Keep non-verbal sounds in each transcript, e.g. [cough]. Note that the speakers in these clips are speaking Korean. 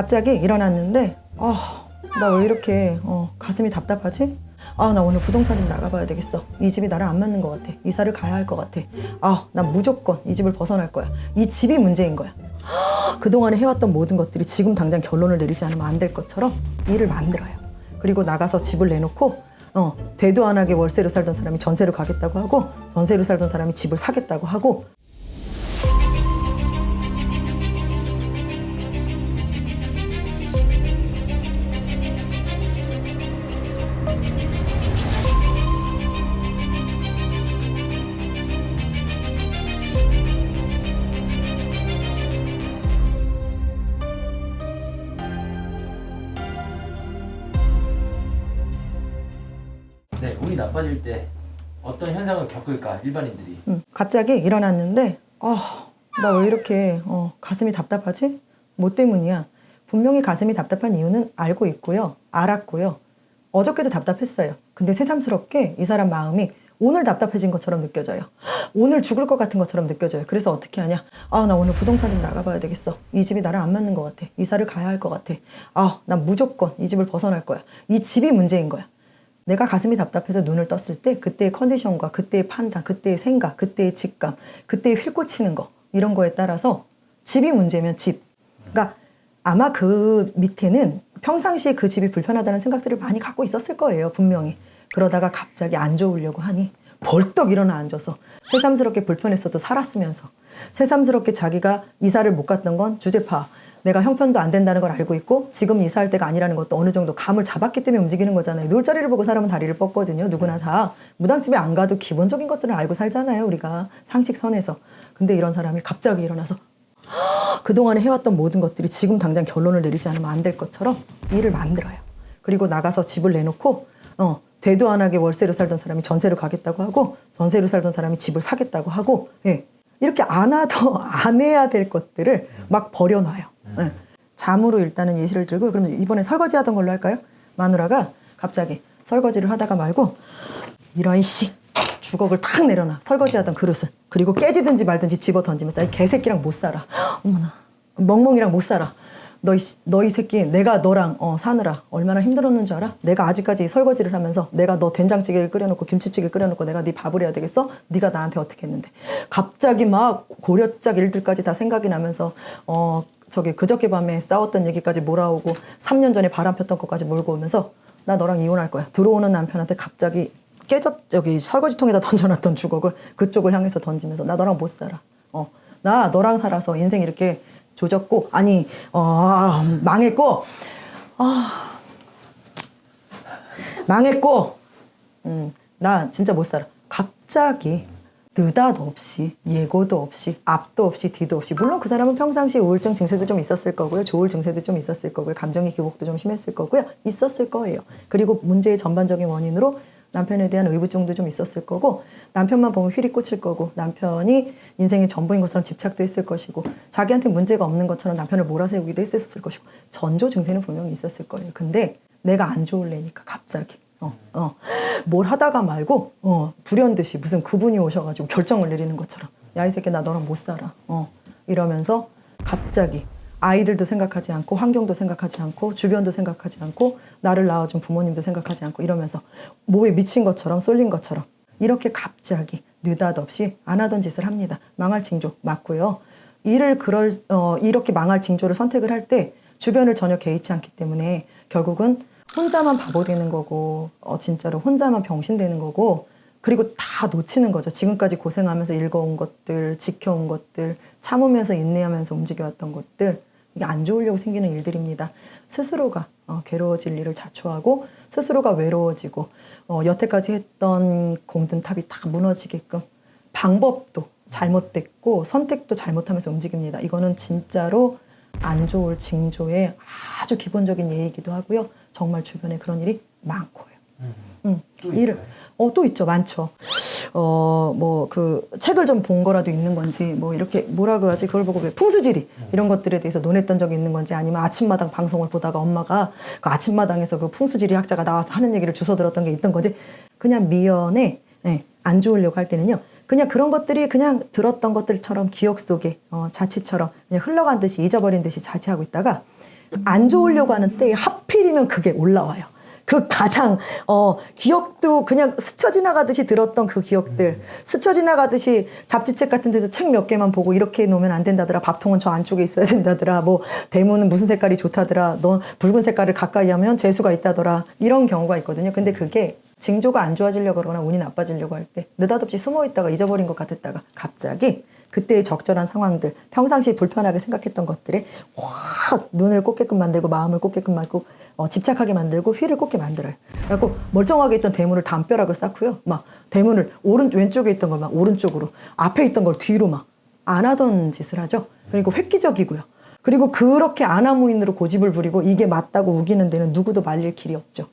갑자기 일어났는데 아, 나왜 이렇게 어, 가슴이 답답하지? 아, 나 오늘 부동산 좀 나가봐야 되겠어. 이 집이 나랑 안 맞는 것 같아. 이사를 가야 할 것 같아. 아, 나 무조건 이 집을 벗어날 거야. 이 집이 문제인 거야. 그동안에 해왔던 모든 것들이 지금 당장 결론을 내리지 않으면 안 될 것처럼 일을 만들어요. 그리고 나가서 집을 내놓고 어, 되도 안 하게 월세로 살던 사람이 전세로 가겠다고 하고 전세로 살던 사람이 집을 사겠다고 하고 네, 운이 나빠질 때 어떤 현상을 겪을까 일반인들이 음, 갑자기 일어났는데 아, 나왜 이렇게 어, 가슴이 답답하지? 뭐 때문이야? 분명히 가슴이 답답한 이유는 알고 있고요. 알았고요. 어저께도 답답했어요. 근데 새삼스럽게 이 사람 마음이 오늘 답답해진 것처럼 느껴져요. 오늘 죽을 것 같은 것처럼 느껴져요. 그래서 어떻게 하냐? 아, 나 오늘 부동산 좀 나가봐야 되겠어. 이 집이 나랑 안 맞는 것 같아. 이사를 가야 할 것 같아. 아, 나 무조건 이 집을 벗어날 거야. 이 집이 문제인 거야. 내가 가슴이 답답해서 눈을 떴을 때 그때의 컨디션과 그때의 판단, 그때의 생각, 그때의 직감, 그때의 휠 꽂히는 거 이런 거에 따라서 집이 문제면 집. 그러니까 아마 그 밑에는 평상시에 그 집이 불편하다는 생각들을 많이 갖고 있었을 거예요, 분명히. 그러다가 갑자기 안 좋으려고 하니 벌떡 일어나 앉아서 새삼스럽게 불편했어도 살았으면서 새삼스럽게 자기가 이사를 못 갔던 건 주제파. 내가 형편도 안 된다는 걸 알고 있고 지금 이사할 때가 아니라는 것도 어느 정도 감을 잡았기 때문에 움직이는 거잖아요. 누울 자리를 보고 사람은 다리를 뻗거든요. 누구나 다. 무당집에 안 가도 기본적인 것들은 알고 살잖아요. 우리가 상식 선에서. 근데 이런 사람이 갑자기 일어나서 [gasps] 그동안에 해왔던 모든 것들이 지금 당장 결론을 내리지 않으면 안 될 것처럼 일을 만들어요. 그리고 나가서 집을 내놓고 어, 되도 안 하게 월세로 살던 사람이 전세로 가겠다고 하고 전세로 살던 사람이 집을 사겠다고 하고 예. 이렇게 안 하더 안 해야 될 것들을 막 버려놔요. 예. 잠으로 일단은 예시를 들고 그러면 이번에 설거지 하던 걸로 할까요? 마누라가 갑자기 설거지를 하다가 말고 이런 씨 주걱을 탁 내려놔 설거지하던 그릇을 그리고 깨지든지 말든지 집어 던지면서 이 개새끼랑 못 살아 어머나 멍멍이랑 못 살아 너희 씨- 너희 새끼 내가 너랑 어, 사느라 얼마나 힘들었는 줄 알아? 내가 아직까지 이 설거지를 하면서 내가 너 된장찌개를 끓여놓고 김치찌개 끓여놓고 내가 네 밥을 해야 되겠어? 네가 나한테 어떻게 했는데 갑자기 막 고려짝 일들까지 다 생각이 나면서 어 저기 그저께 밤에 싸웠던 얘기까지 몰아오고 3년 전에 바람 폈던 것까지 몰고 오면서 나 너랑 이혼할 거야 들어오는 남편한테 갑자기 깨졌 저기 설거지통에다 [laughs] 던져놨던 주걱을 그쪽을 향해서 던지면서 나 너랑 못 살아. 어, 나 너랑 살아서 인생 이렇게 조졌고 아니 어, 망했고 아 망했고 음, 나 진짜 못 살아. 갑자기 느닷없이 예고도 없이 앞도 없이 뒤도 없이. 물론 그 사람은 평상시에 우울증 증세도 좀 있었을 거고요. 조울 증세도 좀 있었을 거고요. 감정의 기복도 좀 심했을 거고요. 있었을 거예요. 그리고 문제의 전반적인 원인으로 남편에 대한 의부증도 좀 있었을 거고 남편만 보면 휠이 꽂힐 거고 남편이 인생의 전부인 것처럼 집착도 했을 것이고 자기한테 문제가 없는 것처럼 남편을 몰아세우기도 했었을 것이고 전조 증세는 분명히 있었을 거예요. 근데 내가 안 좋을래니까 갑자기 어, 어. 뭘 하다가 말고, 어, 불현듯이 무슨 그분이 오셔가지고 결정을 내리는 것처럼. 야, 이 새끼 나 너랑 못 살아. 어. 이러면서 갑자기 아이들도 생각하지 않고, 환경도 생각하지 않고, 주변도 생각하지 않고, 나를 낳아준 부모님도 생각하지 않고, 이러면서 몸에 미친 것처럼, 쏠린 것처럼. 이렇게 갑자기 느닷없이 안 하던 짓을 합니다. 망할 징조 맞고요. 일을 그럴, 어, 이렇게 망할 징조를 선택을 할 때 주변을 전혀 개의치 않기 때문에 결국은 혼자만 바보 되는 거고, 어, 진짜로 혼자만 병신 되는 거고, 그리고 다 놓치는 거죠. 지금까지 고생하면서 읽어온 것들, 지켜온 것들, 참으면서 인내하면서 움직여왔던 것들, 이게 안 좋으려고 생기는 일들입니다. 스스로가 어, 괴로워질 일을 자초하고, 스스로가 외로워지고, 어, 여태까지 했던 공든 탑이 다 무너지게끔 방법도 잘못됐고, 선택도 잘못하면서 움직입니다. 이거는 진짜로 안 좋을 징조의 아주 기본적인 예이기도 하고요. 정말 주변에 그런 일이 많고요. 음, 또 일을? 어 또 있죠, 많죠. 어 뭐 그 책을 좀 본 거라도 있는 건지 뭐 이렇게 뭐라고 하지 그걸 보고 왜 풍수지리 이런 것들에 대해서 논했던 적이 있는 건지 아니면 아침마당 방송을 보다가 엄마가 그 아침마당에서 그 풍수지리 학자가 나와서 하는 얘기를 주워 들었던 게 있던 거지 그냥 미연에 네, 안 좋으려고 할 때는요. 그냥 그런 것들이 그냥 들었던 것들처럼 기억 속에 어, 자취처럼 그냥 흘러간 듯이 잊어버린 듯이 자취하고 있다가 안 좋으려고 하는 때에 하필이면 그게 올라와요. 그 가장 어 기억도 그냥 스쳐 지나가듯이 들었던 그 기억들. 스쳐 지나가듯이 잡지책 같은 데서 책 몇 개만 보고 이렇게 놓으면 안 된다더라. 밥통은 저 안쪽에 있어야 된다더라. 뭐 대문은 무슨 색깔이 좋다더라. 넌 붉은 색깔을 가까이 하면 재수가 있다더라. 이런 경우가 있거든요. 근데 그게 징조가 안 좋아지려고 그러거나 운이 나빠지려고 할 때 느닷없이 숨어 있다가 잊어버린 것 같았다가 갑자기 그때의 적절한 상황들 평상시 불편하게 생각했던 것들에 확 눈을 꽂게끔 만들고 마음을 꽂게끔 만들고 어, 집착하게 만들고 휘를 꽂게 만들어요. 그래갖고 멀쩡하게 있던 대문을 담벼락을 쌓고요. 막 대문을 오른 왼쪽에 있던 걸 막 오른쪽으로 앞에 있던 걸 뒤로 막 안 하던 짓을 하죠. 그리고 획기적이고요. 그리고 그렇게 아나무인으로 고집을 부리고 이게 맞다고 우기는 데는 누구도 말릴 길이 없죠.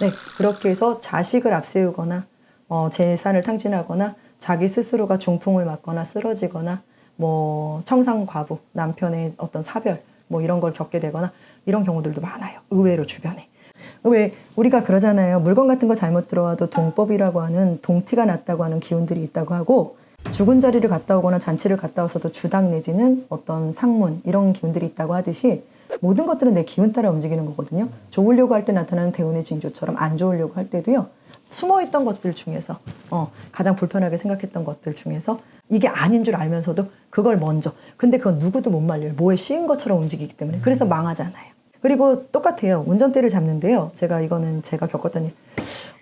네, 그렇게 해서 자식을 앞세우거나 어, 재산을 탕진하거나 자기 스스로가 중풍을 맞거나 쓰러지거나 뭐 청상과부 남편의 어떤 사별 뭐 이런 걸 겪게 되거나 이런 경우들도 많아요. 의외로 주변에. 왜 우리가 그러잖아요. 물건 같은 거 잘못 들어와도 동법이라고 하는 동티가 났다고 하는 기운들이 있다고 하고 죽은 자리를 갔다 오거나 잔치를 갔다 와서도 주당 내지는 어떤 상문 이런 기운들이 있다고 하듯이 모든 것들은 내 기운 따라 움직이는 거거든요. 좋으려고 할 때 나타나는 대운의 징조처럼 안 좋으려고 할 때도요. 숨어 있던 것들 중에서 어, 가장 불편하게 생각했던 것들 중에서 이게 아닌 줄 알면서도 그걸 먼저 근데 그건 누구도 못 말려요. 뭐에 씌인 것처럼 움직이기 때문에 그래서 망하잖아요. 그리고 똑같아요. 운전대를 잡는데요. 제가 이거는 제가 겪었더니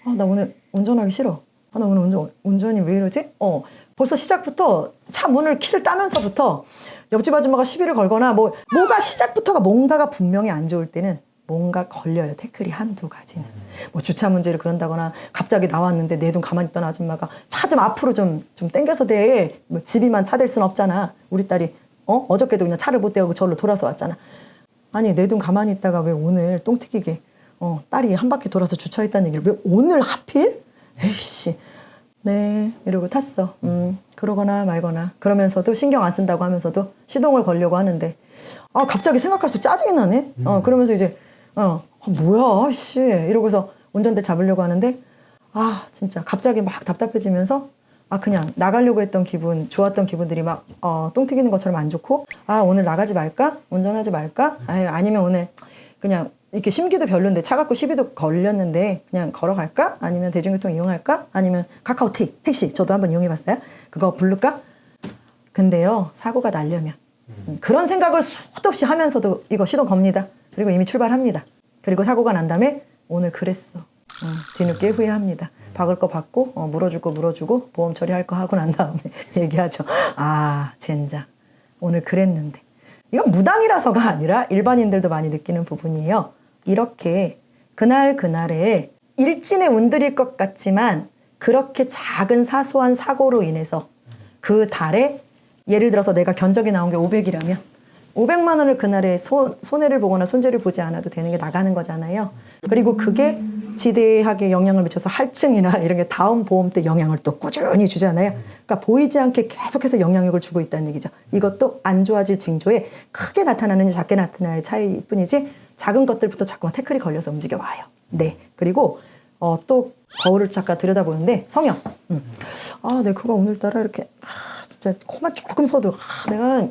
아, 나 오늘 운전하기 싫어. 아, 나 오늘 운전, 운전이 왜 이러지? 어, 벌써 시작부터 차 문을 키를 따면서부터 옆집 아줌마가 시비를 걸거나 뭐, 뭐가 시작부터가 뭔가가 분명히 안 좋을 때는 뭔가 걸려요. 태클이 한두 가지는. 뭐 주차 문제를 그런다거나 갑자기 나왔는데 내돈 가만히 있던 아줌마가 차 좀 앞으로 좀, 좀 땡겨서 대. 뭐 집이만 차 댈 순 없잖아. 우리 딸이, 어? 어저께도 그냥 차를 못 대고 절로 돌아서 왔잖아. 아니 내돈 가만히 있다가 왜 오늘 똥 튀기게 어, 딸이 한 바퀴 돌아서 주차했다는 얘기를 왜 오늘 하필? 에이씨 네 이러고 탔어 음 그러거나 말거나 그러면서도 신경 안 쓴다고 하면서도 시동을 걸려고 하는데 아 갑자기 생각할수록 짜증이 나네 어 그러면서 이제 어 아, 뭐야 씨. 이러고서 운전대 잡으려고 하는데 아 진짜 갑자기 막 답답해지면서 아 그냥 나가려고 했던 기분 좋았던 기분들이 막 어, 똥 튀기는 것처럼 안 좋고 아 오늘 나가지 말까? 운전하지 말까? 아유, 아니면 오늘 그냥 이렇게 심기도 별론데 차 갖고 시비도 걸렸는데 그냥 걸어갈까? 아니면 대중교통 이용할까? 아니면 카카오틱 택시 저도 한번 이용해봤어요? 그거 부를까? 근데요 사고가 나려면. 음, 그런 생각을 수도 없이 하면서도 이거 시동 겁니다 그리고 이미 출발합니다 그리고 사고가 난 다음에 오늘 그랬어 어, 뒤늦게 후회합니다. 박을 거 받고 어, 물어주고 물어주고 보험 처리할 거 하고 난 다음에 [laughs] 얘기하죠. 아 젠장 오늘 그랬는데 이건 무당이라서가 아니라 일반인들도 많이 느끼는 부분이에요. 이렇게 그날 그날에 일진의 운들일 것 같지만 그렇게 작은 사소한 사고로 인해서 그 달에 예를 들어서 내가 견적이 나온 게 500이라면 500만 원을 그날에 손, 손해를 보거나 손재를 보지 않아도 되는 게 나가는 거잖아요. 그리고 그게 지대하게 영향을 미쳐서 할증이나 이런 게 다음 보험 때 영향을 또 꾸준히 주잖아요. 그러니까 보이지 않게 계속해서 영향력을 주고 있다는 얘기죠. 이것도 안 좋아질 징조에 크게 나타나는지 작게 나타나의 차이일 뿐이지 작은 것들부터 자꾸만 태클이 걸려서 움직여 와요. 네. 그리고 어, 또 거울을 잠깐 들여다보는데 성형. 음. 아, 내 코가 오늘따라 이렇게 아, 진짜 코만 조금 서도 아, 내가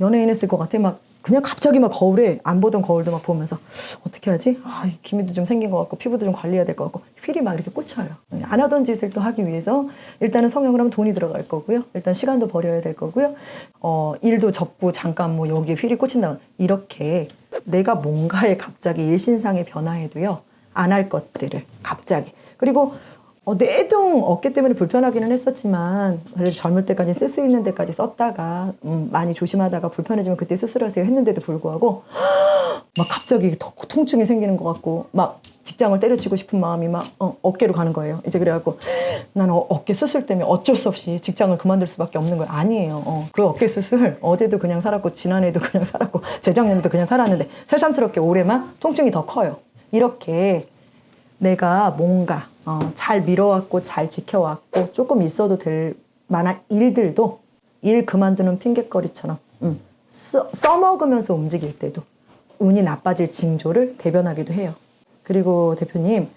연예인 했을 것 같아. 막 그냥 갑자기 막 거울에 안 보던 거울도 막 보면서 어떻게 하지? 아, 이 기미도 좀 생긴 것 같고 피부도 좀 관리해야 될 것 같고 휠이 막 이렇게 꽂혀요. 안 하던 짓을 또 하기 위해서 일단은 성형을 하면 돈이 들어갈 거고요. 일단 시간도 버려야 될 거고요. 어, 일도 접고 잠깐 뭐 여기에 휠이 꽂힌다. 이렇게 내가 뭔가에 갑자기 일신상의 변화에도요. 안 할 것들을 갑자기 그리고 어, 내동 어깨 때문에 불편하기는 했었지만 그래도 젊을 때까지 쓸 수 있는 데까지 썼다가 음, 많이 조심하다가 불편해지면 그때 수술하세요 했는데도 불구하고 [gasps] 막 갑자기 더 통증이 생기는 것 같고 막 직장을 때려치고 싶은 마음이 막 어, 어깨로 가는 거예요. 이제 그래갖고 나는 어, 어깨 수술 때문에 어쩔 수 없이 직장을 그만둘 수밖에 없는 거예요. 아니에요. 어, 그 어깨 수술 어제도 그냥 살았고 지난해도 그냥 [laughs] 살았고 재작년에도 그냥 살았는데 새삼스럽게 올해만 통증이 더 커요. 이렇게 내가 뭔가 어, 잘 밀어왔고 잘 지켜왔고 조금 있어도 될 만한 일들도 일 그만두는 핑계거리처럼 음, 써, 써먹으면서 움직일 때도 운이 나빠질 징조를 대변하기도 해요. 그리고 대표님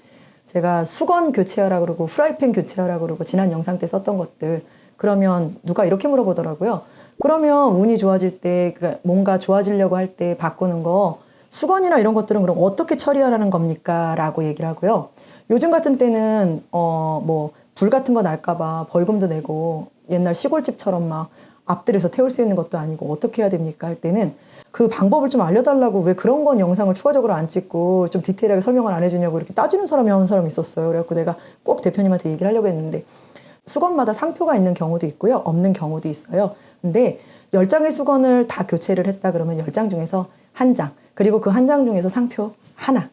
제가 수건 교체하라 그러고 프라이팬 교체하라 그러고 지난 영상 때 썼던 것들 그러면 누가 이렇게 물어보더라고요. 그러면 운이 좋아질 때 그러니까 뭔가 좋아지려고 할 때 바꾸는 거 수건이나 이런 것들은 그럼 어떻게 처리하라는 겁니까? 라고 얘기를 하고요. 요즘 같은 때는 어 뭐 불 같은 거 날까봐 벌금도 내고 옛날 시골집처럼 막 앞들에서 태울 수 있는 것도 아니고 어떻게 해야 됩니까? 할 때는 그 방법을 좀 알려달라고 왜 그런 건 영상을 추가적으로 안 찍고 좀 디테일하게 설명을 안 해주냐고 이렇게 따지는 사람이 한 사람이 있었어요. 그래갖고 내가 꼭 대표님한테 얘기를 하려고 했는데 수건마다 상표가 있는 경우도 있고요. 없는 경우도 있어요. 근데 열장의 수건을 다 교체를 했다 그러면 열 장 중에서 한 장, 그리고 그 한 장 중에서 상표 하나.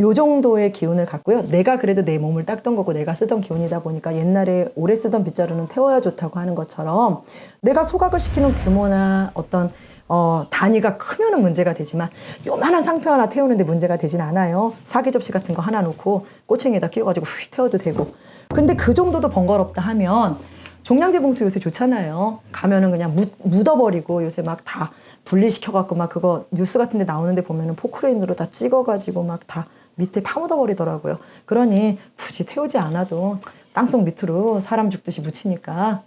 요 정도의 기운을 갖고요. 내가 그래도 내 몸을 닦던 거고 내가 쓰던 기운이다 보니까 옛날에 오래 쓰던 빗자루는 태워야 좋다고 하는 것처럼 내가 소각을 시키는 규모나 어떤 어, 단위가 크면은 문제가 되지만 요만한 상표 하나 태우는데 문제가 되진 않아요. 사기 접시 같은 거 하나 놓고 꼬챙이에다 끼워가지고 휙 태워도 되고. 근데 그 정도도 번거롭다 하면 종량제 봉투 요새 좋잖아요. 가면은 그냥 묻, 묻어버리고 요새 막 다 분리시켜갖고 막 그거 뉴스 같은 데 나오는데 보면은 포크레인으로 다 찍어가지고 막다 밑에 파묻어 버리더라고요. 그러니 굳이 태우지 않아도 땅속 밑으로 사람 죽듯이 묻히니까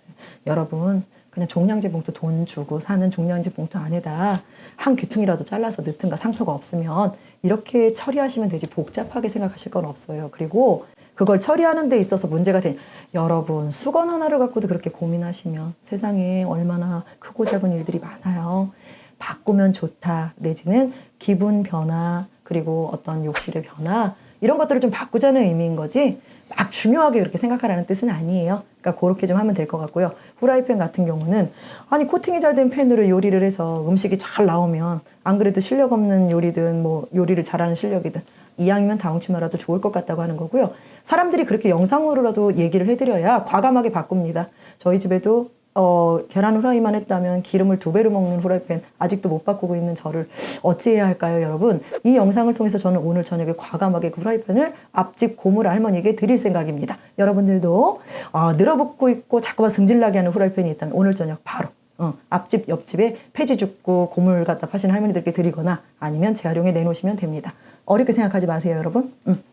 여러분 그냥 종량제 봉투 돈 주고 사는 종량제 봉투 안에다 한 귀퉁이라도 잘라서 넣든가 상표가 없으면 이렇게 처리하시면 되지 복잡하게 생각하실 건 없어요. 그리고 그걸 처리하는 데 있어서 문제가 된 여러분 수건 하나를 갖고도 그렇게 고민하시면 세상에 얼마나 크고 작은 일들이 많아요. 바꾸면 좋다 내지는 기분 변화 그리고 어떤 욕실의 변화 이런 것들을 좀 바꾸자는 의미인 거지 막 중요하게 그렇게 생각하라는 뜻은 아니에요. 그러니까 그렇게 좀 하면 될 것 같고요. 후라이팬 같은 경우는 아니 코팅이 잘 된 팬으로 요리를 해서 음식이 잘 나오면 안 그래도 실력 없는 요리든 뭐 요리를 잘하는 실력이든 이왕이면 다홍치마라도 좋을 것 같다고 하는 거고요. 사람들이 그렇게 영상으로라도 얘기를 해드려야 과감하게 바꿉니다. 저희 집에도 어, 계란 후라이만 했다면 기름을 두 배로 먹는 후라이팬 아직도 못 바꾸고 있는 저를 어찌해야 할까요, 여러분? 이 영상을 통해서 저는 오늘 저녁에 과감하게 그 후라이팬을 앞집 고물 할머니에게 드릴 생각입니다. 여러분들도 어, 늘어붙고 있고 자꾸만 승질나게 하는 후라이팬이 있다면 오늘 저녁 바로 어, 앞집 옆집에 폐지 죽고 고물 갖다 파시는 할머니들께 드리거나 아니면 재활용에 내놓으시면 됩니다. 어렵게 생각하지 마세요, 여러분. 음.